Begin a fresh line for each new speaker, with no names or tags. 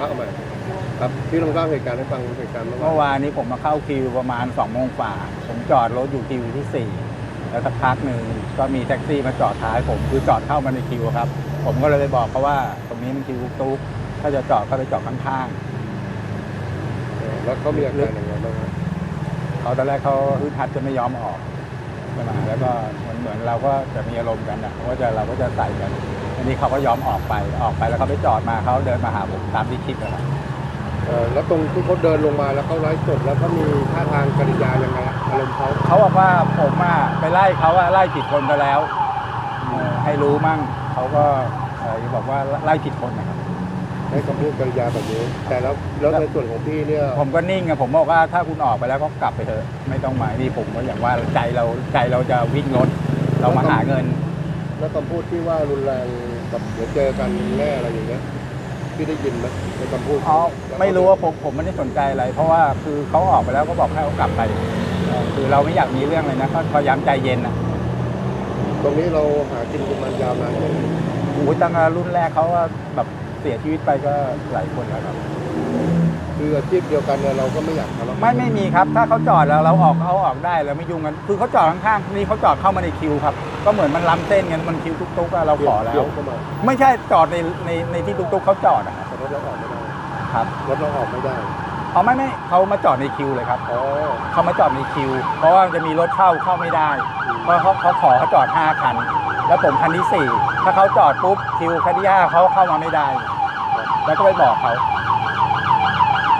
ครับเอาใหม่ครับพี่ลองเล่าเหตุการณ์ให้ฟังเหตุการณ์เมื่อ
เมื่อ
วาน
วานนี้ผมมาเข้าคิวประมาณ2องโมงฝ่า ผมจอดรถอยู่คิวที่ 4 แล้วสักพักหนึ่งก็มีแท็กซี่มาจอดท้าย ผมคือจอดเข้ามาในคิวครับ ผมก็เลยไปบอกเขาว่า ตรงนี้มันคิวตุ๊กถ้าจะจอดก็ไปจอดข้าง
เออแล้วเขามีอาการยังไงบ้างครับ
ๆเขาตอนแรกเขาฮึดฮัดจะไม่ยอมออกใช่ไหมแล้วก็เหมือนเหมือนเราก็จะมีอารมณ์กันนะว่าจะเราก็จะใส่กัน อันนี้เขาก็ยอมออกไปออกไปแล้วเขาไปจอดมาเขาเดินมาหาผมตามที่คลิปนะครับ
เออแล้วตรงที่เขาเดินลงมาแล้วเขาไลฟ์สดแล้วเขามีท่าทางกริยายังไงอะอารมณ์เขา
เขาบอกว่าผมอะไปไล่เขาอะไล่ผิดคนไปแล้วเออให้รู้มั่งเขาก็เออบอกว่าไล่ผิดคนนะครับ
ให้คำพูดกริยาแบบนี้ แต่แล้วแล้วในส่วนของพี่เนี่ย
ผมก็นิ่งอะผมบอกว่าถ้าคุณออกไปแล้วก็กลับไปเถอะไม่ต้องมานี่ผมก็อย่างว่าใจเราใจเราจะวิ่งรถเรามาหาเงิน
แล้วคำพูดที่ว่ารุนแรงแบบเดี๋ยวเจอกันแน่อะไรอย่างเงี้ยพี่ได้ยินไหมในคำพูด
อ๋อไม่รู้ว่าผมผมไม่ได้สนใจอะไร เพราะว่าคือเขาออกไปแล้วก็บอกให้เขากลับไปเออคือเราไม่อยากมีเรื่องเลยนะก็พยายามใจเย็นนะ
ตรงนี้เราหากินกันมายาวนานแค่ไหน
โอ้โหตั้งแต่รุ่นแรกเขาว่าแบบเสียชีวิตไปก็หลายคนแล้วครับ
คืออาชีพเดียวกันเนี่ยเราก็ไม่อยากทะเลาะ
ไม่ไม่มีครับ ถ้าเขาจอดแล้วเราออกเขาออกได้เราไม่ยุ่งกัน คือเขาจอดข้างๆนี่เขาจอดเข้ามาในคิวครับ ก็เหมือนมันล้ำเส้นกันมันคิวตุ๊กๆอะเราขอแล้ว
เดี๋ยเข้ามา
ไม่ใช่จอดในในในที่ตุ๊กๆเขาจอดอะครับ
แต่รถเราออกไม่ได้
ครับ
รถเราออกไม่ได้
เขาไม่ไม่เขามาจอดในคิวเลยครับ
อ๋อ
เขามาจอดในคิว เพราะว่าจะมีรถเข้าเข้าไม่ได้ เพราะเขาเขาขอเขาจอดห้าคัน แล้วผมคันที่สี่ถ้าเขาจอดปุ๊บคิวคันที่ห้าเขาเข้ามาไม่ได้ แล้วก็ไปบอกเขา